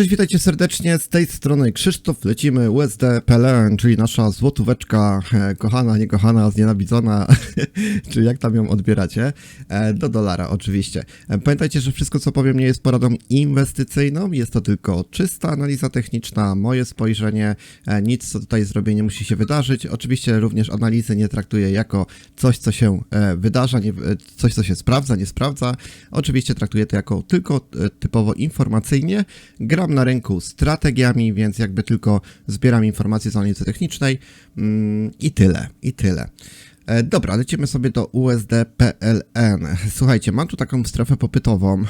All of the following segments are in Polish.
Cześć, witajcie serdecznie, z tej strony Krzysztof, lecimy USD PLN, czyli nasza złotóweczka, e, kochana, niekochana, znienawidzona, czy jak tam ją odbieracie, e, do dolara oczywiście. E, Pamiętajcie, że wszystko co powiem nie jest poradą inwestycyjną, jest to tylko czysta analiza techniczna, moje spojrzenie, nic co tutaj zrobię nie musi się wydarzyć, oczywiście również analizy nie traktuję jako coś co się wydarza, nie, coś co się sprawdza, nie sprawdza, oczywiście traktuję to jako tylko typowo informacyjnie, gram na rynku strategiami, więc jakby tylko zbieram informacje z analizy technicznej mm, i tyle, i tyle. E, Dobra, lecimy sobie do USD PLN. Słuchajcie, mam tu taką strefę popytową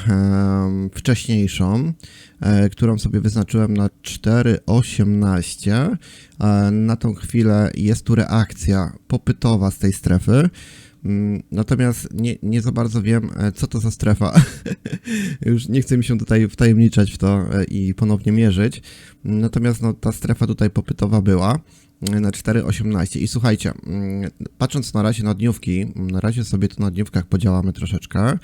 wcześniejszą, e, którą sobie wyznaczyłem na 4,18. E, na tą chwilę jest tu reakcja popytowa z tej strefy. Mm, Natomiast nie, nie za bardzo wiem, e, co to za strefa. Już nie chcę mi się tutaj wtajemniczać w to e, i ponownie mierzyć. Natomiast no, ta strefa tutaj popytowa była e, na 4,18. I słuchajcie, mm, patrząc na razie na dniówki, na razie sobie tu na dniówkach podziałamy troszeczkę.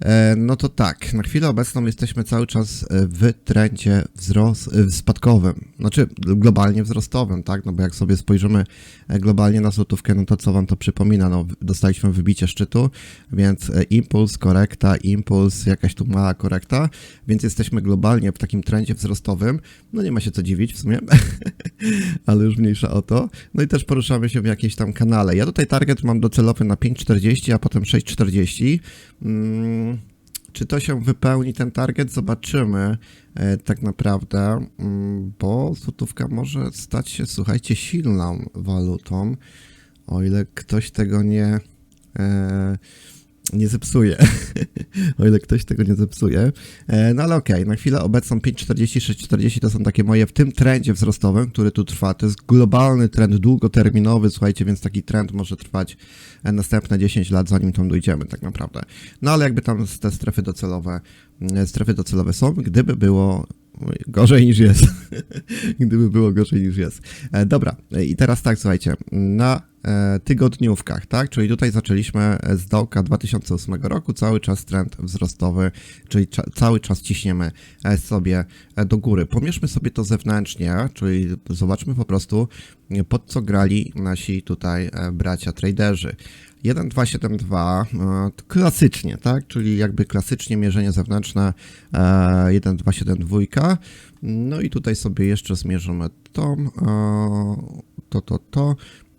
E, No to tak, na chwilę obecną jesteśmy cały czas e, w trendzie wzrost, e, spadkowym, znaczy globalnie wzrostowym, tak? No bo jak sobie spojrzymy globalnie na złotówkę, no to co wam to przypomina? No, dostaliśmy wybicie szczytu, więc impuls, korekta, impuls, jakaś tu mała korekta, więc jesteśmy globalnie w takim trendzie wzrostowym. No nie ma się co dziwić w sumie, ale już mniejsza o to. No i też poruszamy się w jakiejś tam kanale. Ja tutaj target mam docelowy na 5,40, a potem 6,40. Mm, czy to się wypełni ten target? Zobaczymy e, tak naprawdę, mm, bo złotówka może stać się, słuchajcie, silną walutą, o ile ktoś tego nie, e, nie zepsuje. o ile ktoś tego nie zepsuje. E, no ale okej, na chwilę obecną 5,40, 6,40 to są takie moje w tym trendzie wzrostowym, który tu trwa. To jest globalny trend długoterminowy, słuchajcie, więc taki trend może trwać e, następne 10 lat, zanim tam dojdziemy tak naprawdę. No ale jakby tam te strefy docelowe, e, strefy docelowe są, gdyby było gorzej niż jest. gdyby było gorzej niż jest. Dobra, i teraz tak, słuchajcie, na tygodniówkach, tak? Czyli tutaj zaczęliśmy e, z dołka 2008 roku, cały czas trend wzrostowy, czyli cza, cały czas ciśniemy e, sobie e, do góry. Pomierzmy sobie to zewnętrznie, czyli zobaczmy po prostu, e, pod co grali nasi tutaj e, bracia traderzy. 1272 e, to klasycznie, tak? Czyli jakby klasycznie mierzenie zewnętrzne e, 1272. No i tutaj sobie jeszcze zmierzymy tą, e, to, to, to.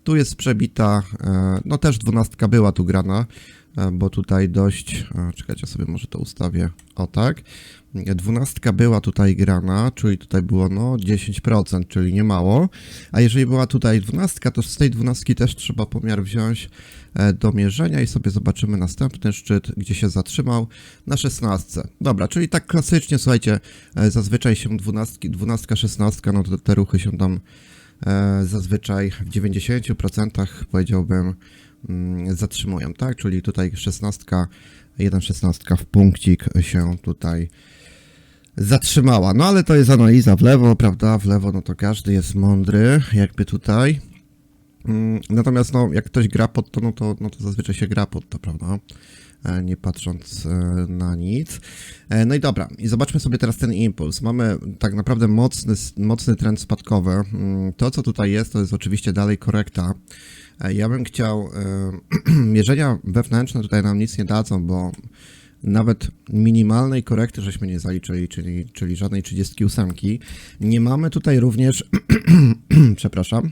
Tu jest przebita, e, no też dwunastka była tu grana, e, bo tutaj dość, e, czekajcie sobie może to ustawię, o tak. Dwunastka była tutaj grana, czyli tutaj było no 10%, czyli nie mało. A jeżeli była tutaj dwunastka, to z tej dwunastki też trzeba pomiar wziąć do mierzenia i sobie zobaczymy następny szczyt, gdzie się zatrzymał na 16. Dobra, czyli tak klasycznie, słuchajcie, zazwyczaj się dwunastki, dwunastka, szesnastka, no te ruchy się tam zazwyczaj w 90% powiedziałbym mm, zatrzymują, tak? Czyli tutaj 16, 1,16 w punkcik się tutaj zatrzymała. No ale to jest analiza w lewo, prawda? W lewo, no to każdy jest mądry, jakby tutaj. Mm, Natomiast no, jak ktoś gra pod to, no to, no to zazwyczaj się gra pod to, prawda? E, Nie patrząc e, na nic. E, No i dobra, i zobaczmy sobie teraz ten impuls. Mamy tak naprawdę mocny, mocny trend spadkowy. Mm, To, co tutaj jest, to jest oczywiście dalej korekta. Ja bym chciał. Mierzenia wewnętrzne tutaj nam nic nie dadzą, bo nawet minimalnej korekty żeśmy nie zaliczyli, czyli, czyli żadnej 38. Nie mamy tutaj również, przepraszam,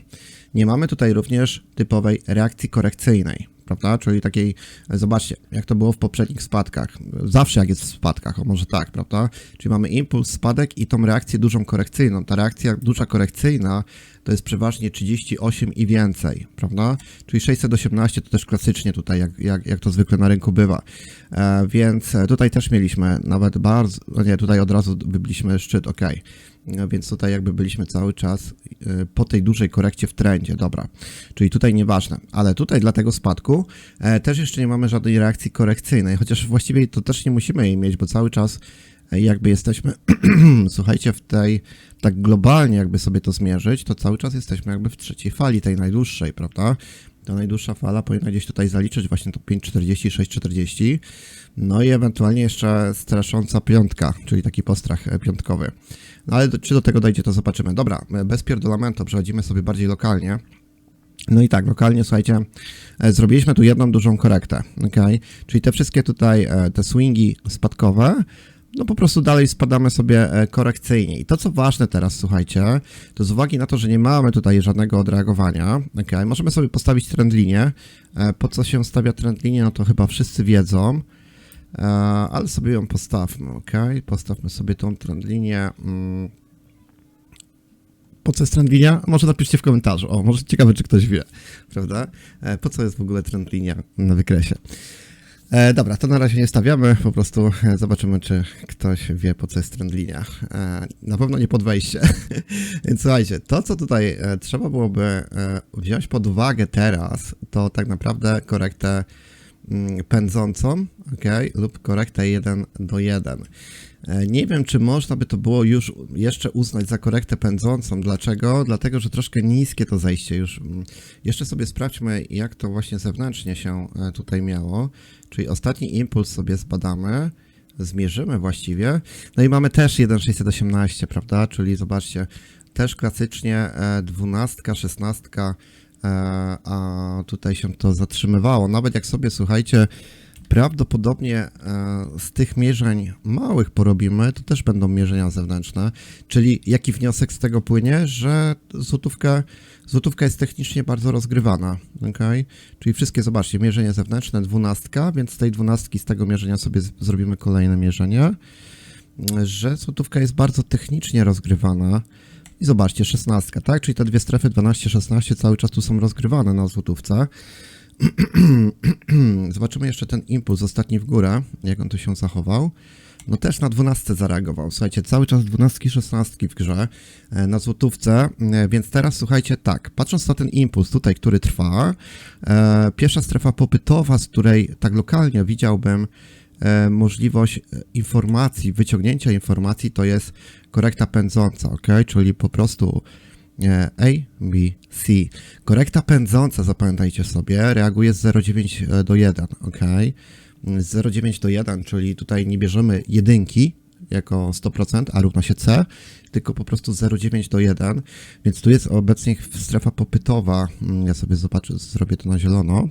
nie mamy tutaj również typowej reakcji korekcyjnej, prawda? Czyli takiej, zobaczcie, jak to było w poprzednich spadkach. Zawsze jak jest w spadkach, o może tak, prawda? Czyli mamy impuls, spadek i tą reakcję dużą korekcyjną. Ta reakcja duża korekcyjna to jest przeważnie 38 i więcej, prawda? Czyli 618 to też klasycznie tutaj, jak, jak, jak to zwykle na rynku bywa. E, więc tutaj też mieliśmy nawet bardzo, no nie, tutaj od razu wybiliśmy szczyt, ok. E, Więc tutaj jakby byliśmy cały czas e, po tej dużej korekcie w trendzie, dobra. Czyli tutaj nieważne, ale tutaj dla tego spadku e, też jeszcze nie mamy żadnej reakcji korekcyjnej, chociaż właściwie to też nie musimy jej mieć, bo cały czas e, jakby jesteśmy, słuchajcie, w tej, tak globalnie jakby sobie to zmierzyć, to cały czas jesteśmy jakby w trzeciej fali, tej najdłuższej, prawda? Ta najdłuższa fala powinna gdzieś tutaj zaliczyć właśnie to 5,40, 6,40. No i ewentualnie jeszcze strasząca piątka, czyli taki postrach e, piątkowy. No ale do, czy do tego dojdzie, to zobaczymy. Dobra, e, bez pierdolamentu przechodzimy sobie bardziej lokalnie. No i tak, lokalnie, słuchajcie, e, zrobiliśmy tu jedną dużą korektę, ok? Czyli te wszystkie tutaj, te swingi spadkowe, no po prostu dalej spadamy sobie e, korekcyjnie. I to, co ważne teraz, słuchajcie, to z uwagi na to, że nie mamy tutaj żadnego odreagowania, ok? Możemy sobie postawić trend linię. E, Po co się stawia trend linię, no to chyba wszyscy wiedzą, e, ale sobie ją postawmy, ok? Postawmy sobie tą trend linię. Mm. Po co jest trend linia? Może napiszcie w komentarzu. O, może ciekawe, czy ktoś wie, prawda? Po co jest w ogóle trend linia na wykresie? E, dobra, to na razie nie stawiamy, po prostu e, zobaczymy, czy ktoś wie, po co jest trend linia. E, na pewno nie pod wejście. Więc słuchajcie, to co tutaj e, trzeba byłoby e, wziąć pod uwagę teraz, to tak naprawdę korektę pędzącą, ok, lub korektę 1 do 1. E, Nie wiem, czy można by to było już jeszcze uznać za korektę pędzącą. Dlaczego? Dlatego, że troszkę niskie to zejście już. Mm, Jeszcze sobie sprawdźmy, jak to właśnie zewnętrznie się e, tutaj miało. Czyli ostatni impuls sobie zbadamy, zmierzymy właściwie. No i mamy też 1,618, prawda? Czyli zobaczcie, też klasycznie e, 12, 16, e, a tutaj się to zatrzymywało. Nawet jak sobie, słuchajcie, prawdopodobnie e, z tych mierzeń małych porobimy, to też będą mierzenia zewnętrzne. Czyli jaki wniosek z tego płynie, że złotówka, złotówka jest technicznie bardzo rozgrywana. Okay? Czyli wszystkie, zobaczcie, mierzenie zewnętrzne, dwunastka, więc z tej dwunastki, z tego mierzenia sobie zrobimy kolejne mierzenie, że złotówka jest bardzo technicznie rozgrywana. I zobaczcie, 16, tak? Czyli te dwie strefy 12-16 cały czas tu są rozgrywane na złotówce. Zobaczymy jeszcze ten impuls ostatni w górę, jak on tu się zachował. No też na 12 zareagował. Słuchajcie, cały czas 12, 16 w grze e, na złotówce, e, więc teraz słuchajcie tak, patrząc na ten impuls tutaj, który trwa, e, pierwsza strefa popytowa, z której tak lokalnie widziałbym możliwość e, informacji, wyciągnięcia informacji, to jest korekta pędząca, ok? Czyli po prostu e, A, B, C. Korekta pędząca, zapamiętajcie sobie, reaguje z 0,9 do 1, ok? Z 0,9 do 1, czyli tutaj nie bierzemy jedynki jako 100%, a równa się C, tylko po prostu 0,9 do 1, więc tu jest obecnie strefa popytowa. Mm, Ja sobie zobaczę, zrobię to na zielono.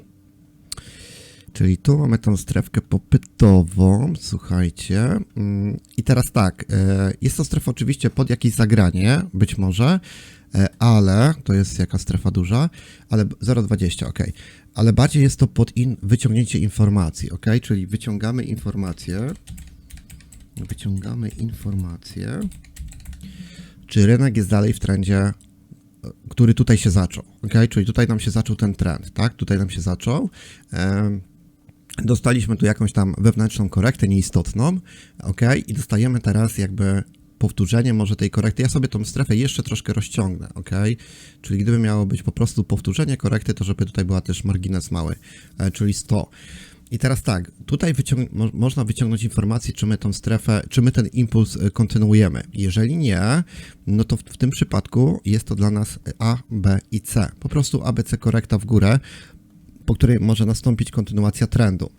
Czyli tu mamy tą strefkę popytową, słuchajcie. Mm, I teraz tak, e, jest to strefa oczywiście pod jakieś zagranie, być może, e, ale to jest jaka strefa duża, ale b- 0,20, ok. Ale bardziej jest to pod in, wyciągnięcie informacji, ok? Czyli wyciągamy informacje, wyciągamy informacje, czy rynek jest dalej w trendzie e, który tutaj się zaczął, ok? Czyli tutaj nam się zaczął ten trend, tak? Tutaj nam się zaczął. Em, Dostaliśmy tu jakąś tam wewnętrzną korektę nieistotną, ok? I dostajemy teraz jakby powtórzenie może tej korekty. Ja sobie tą strefę jeszcze troszkę rozciągnę, ok? Czyli gdyby miało być po prostu powtórzenie korekty, to żeby tutaj była też margines mały, e, czyli 100. I teraz tak, tutaj wyciąg- mo- można wyciągnąć informację, czy my tą strefę, czy my ten impuls e, kontynuujemy. Jeżeli nie, no to w, w tym przypadku jest to dla nas A, B i C. Po prostu ABC korekta w górę, po której może nastąpić kontynuacja trendu.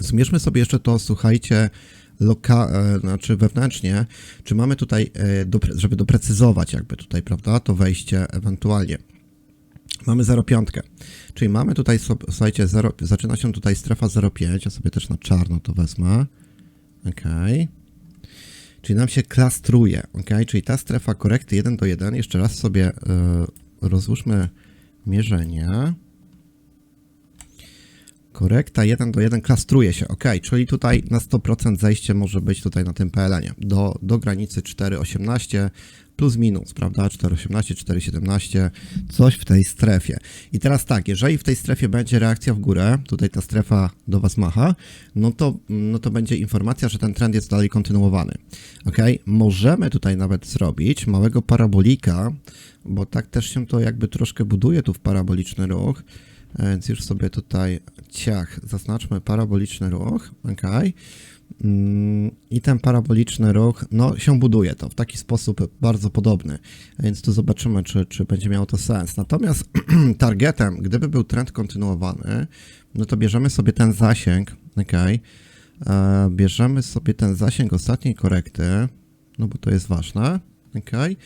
Zmierzmy sobie jeszcze to, słuchajcie, loka, e, znaczy wewnętrznie, czy mamy tutaj, e, żeby doprecyzować jakby tutaj, prawda, to wejście ewentualnie. Mamy 0,5, czyli mamy tutaj, słuchajcie, 0, zaczyna się tutaj strefa 0,5, ja sobie też na czarno to wezmę, ok. Czyli nam się klastruje, ok, czyli ta strefa korekty 1 do 1, jeszcze raz sobie e, rozłóżmy mierzenie. Korekta 1 do 1 klastruje się, ok, czyli tutaj na 100% zejście może być tutaj na tym PLN-ie do, do granicy 4,18 plus minus, prawda, 4,18, 4,17, coś w tej strefie. I teraz tak, jeżeli w tej strefie będzie reakcja w górę, tutaj ta strefa do Was macha, no to, no to będzie informacja, że ten trend jest dalej kontynuowany, ok, możemy tutaj nawet zrobić małego parabolika, bo tak też się to jakby troszkę buduje tu w paraboliczny ruch, Więc już sobie tutaj ciach zaznaczmy paraboliczny ruch, ok. Mm, I ten paraboliczny ruch, no się buduje to w taki sposób bardzo podobny, więc tu zobaczymy, czy, czy będzie miało to sens. Natomiast targetem, gdyby był trend kontynuowany, no to bierzemy sobie ten zasięg, ok. E, Bierzemy sobie ten zasięg ostatniej korekty, no bo to jest ważne, ok e,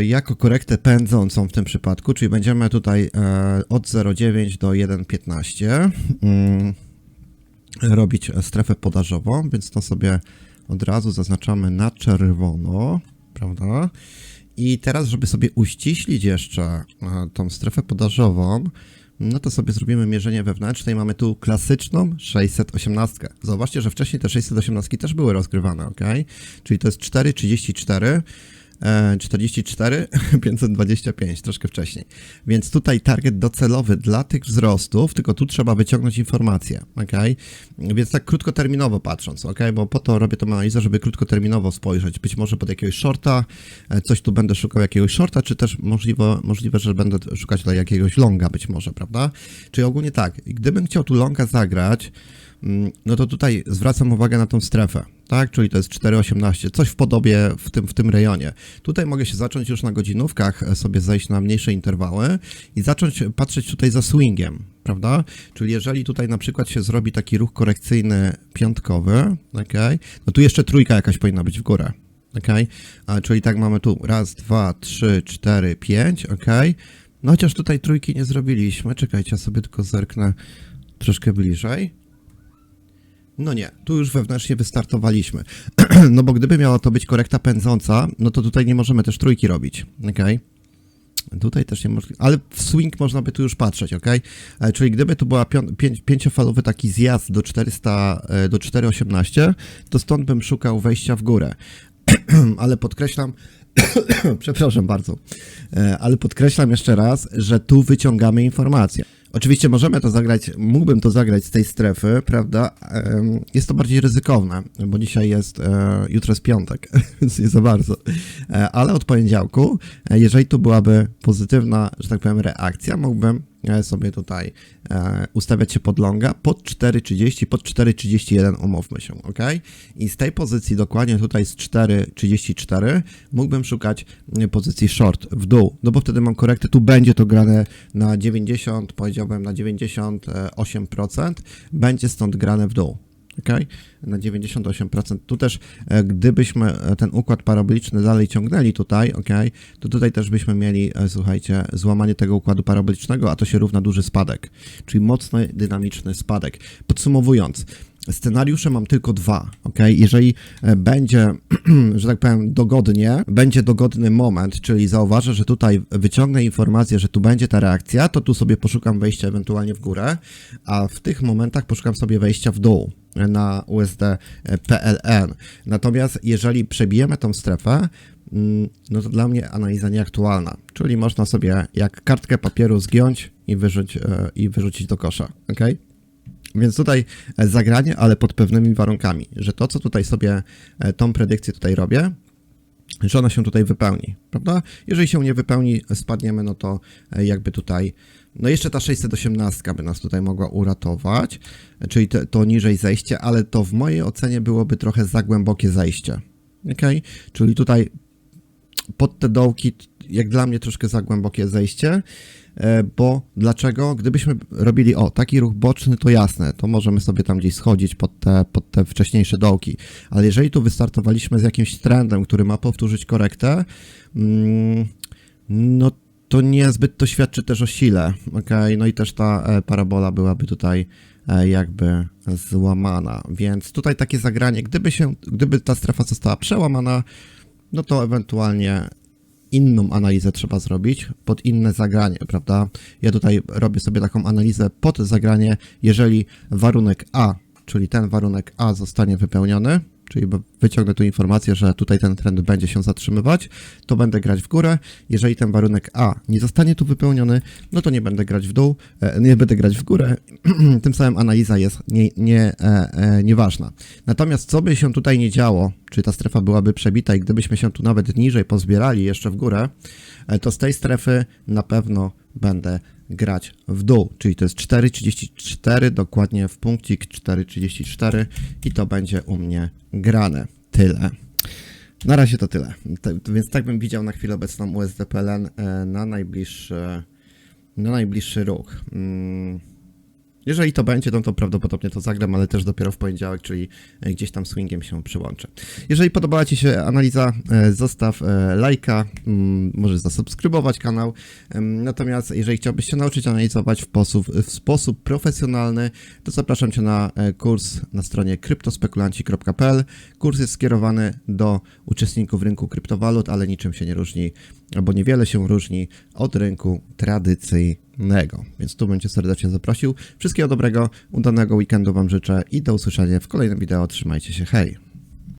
jako korektę pędzącą w tym przypadku, czyli będziemy tutaj e, od 0,9 do 1,15 mm, robić strefę podażową, więc to sobie od razu zaznaczamy na czerwono, prawda? I teraz, żeby sobie uściślić jeszcze e, tą strefę podażową, no to sobie zrobimy mierzenie wewnętrzne i mamy tu klasyczną 618. Zauważcie, że wcześniej te 618 też były rozgrywane, ok? Czyli to jest 4,34. E, 44, 525, troszkę wcześniej. Więc tutaj target docelowy dla tych wzrostów, tylko tu trzeba wyciągnąć informacje, ok? Więc tak krótkoterminowo patrząc, ok? Bo po to robię tą analizę, żeby krótkoterminowo spojrzeć. Być może pod jakiegoś shorta, e, coś tu będę szukał jakiegoś shorta, czy też możliwe, możliwe że będę szukać tutaj jakiegoś longa być może, prawda? Czyli ogólnie tak, gdybym chciał tu longa zagrać, no to tutaj zwracam uwagę na tą strefę, tak? Czyli to jest 4,18, coś w podobie w tym, w tym rejonie. Tutaj mogę się zacząć już na godzinówkach, e, sobie zejść na mniejsze interwały i zacząć patrzeć tutaj za swingiem, prawda? Czyli jeżeli tutaj na przykład się zrobi taki ruch korekcyjny piątkowy, ok? No tu jeszcze trójka jakaś powinna być w górę. ok? A, czyli tak mamy tu raz, dwa, trzy, cztery, pięć, ok? No chociaż tutaj trójki nie zrobiliśmy. Czekajcie, ja sobie tylko zerknę troszkę bliżej. No nie, tu już wewnętrznie wystartowaliśmy. no bo gdyby miała to być korekta pędząca, no to tutaj nie możemy też trójki robić, okej? Tutaj też nie można, ale w swing można by tu już patrzeć, ok? E, Czyli gdyby tu była pięć, pięciofalowy taki zjazd do 400, e, do 418, to stąd bym szukał wejścia w górę. ale podkreślam, przepraszam bardzo, E, ale podkreślam jeszcze raz, że tu wyciągamy informacje. Oczywiście możemy to zagrać, mógłbym to zagrać z tej strefy, prawda? Jest to bardziej ryzykowne, bo dzisiaj jest, e, jutro jest piątek, więc nie za bardzo. E, Ale od poniedziałku, e, jeżeli tu byłaby pozytywna, że tak powiem, reakcja, mógłbym sobie tutaj e, ustawiać się pod longa pod 4,30, pod 4,31 umówmy się, ok? I z tej pozycji dokładnie tutaj z 4,34 mógłbym szukać e, pozycji short w dół, no bo wtedy mam korektę, tu będzie to grane na 90, powiedziałbym na 98%, będzie stąd grane w dół. Okay? Na 98%. Tu też, e, gdybyśmy e, ten układ paraboliczny dalej ciągnęli tutaj, okay, to tutaj też byśmy mieli, e, słuchajcie, złamanie tego układu parabolicznego, a to się równa duży spadek, czyli mocny, dynamiczny spadek. Podsumowując, Scenariusze mam tylko dwa, ok? Jeżeli e, będzie, że tak powiem, dogodnie, będzie dogodny moment, czyli zauważę, że tutaj wyciągnę informację, że tu będzie ta reakcja, to tu sobie poszukam wejścia ewentualnie w górę, a w tych momentach poszukam sobie wejścia w dół na USD PLN. Natomiast jeżeli przebijemy tą strefę, mm, no to dla mnie analiza nieaktualna, czyli można sobie jak kartkę papieru zgiąć i, wyrzuć, e, i wyrzucić do kosza, ok? Więc tutaj e, zagranie, ale pod pewnymi warunkami, że to, co tutaj sobie, e, tą predykcję tutaj robię, że ona się tutaj wypełni, prawda? Jeżeli się nie wypełni, spadniemy, no to e, jakby tutaj, no jeszcze ta 618 by nas tutaj mogła uratować, czyli to, to niżej zejście, ale to w mojej ocenie byłoby trochę za głębokie zejście, ok? Czyli tutaj pod te dołki, jak dla mnie troszkę za głębokie zejście, e, bo dlaczego? Gdybyśmy robili, o, taki ruch boczny, to jasne, to możemy sobie tam gdzieś schodzić pod te, pod te wcześniejsze dołki, ale jeżeli tu wystartowaliśmy z jakimś trendem, który ma powtórzyć korektę, mm, no to niezbyt to świadczy też o sile, ok? No i też ta e, parabola byłaby tutaj e, jakby złamana, więc tutaj takie zagranie, gdyby się, gdyby ta strefa została przełamana, no to ewentualnie inną analizę trzeba zrobić pod inne zagranie, prawda? Ja tutaj robię sobie taką analizę pod zagranie, jeżeli warunek A, czyli ten warunek A zostanie wypełniony, czyli wyciągnę tu informację, że tutaj ten trend będzie się zatrzymywać, to będę grać w górę. Jeżeli ten warunek A nie zostanie tu wypełniony, no to nie będę grać w dół, e, nie będę grać w górę. Tym samym analiza jest nie, nie, e, e, nieważna. Natomiast co by się tutaj nie działo, czy ta strefa byłaby przebita i gdybyśmy się tu nawet niżej pozbierali jeszcze w górę, to z tej strefy na pewno będę grać w dół, czyli to jest 4,34, dokładnie w punkcik 4,34 i to będzie u mnie grane. Tyle. Na razie to tyle. Więc tak bym widział na chwilę obecną USDPLN e, na najbliższy, na najbliższy ruch. Jeżeli to będzie, no to prawdopodobnie to zagram, ale też dopiero w poniedziałek, czyli e, gdzieś tam swingiem się przyłączę. Jeżeli podobała Ci się analiza, e, zostaw e, lajka, mm, możesz zasubskrybować kanał. Natomiast jeżeli chciałbyś się nauczyć analizować w sposób, w sposób profesjonalny, to zapraszam Cię na kurs na stronie kryptospekulanci.pl. Kurs jest skierowany do uczestników rynku kryptowalut, ale niczym się nie różni, albo niewiele się różni od rynku tradycyjnego. Więc tu bym Cię serdecznie zaprosił. Wszystkiego dobrego, udanego weekendu Wam życzę i do usłyszenia w kolejnym wideo. Trzymajcie się, hej!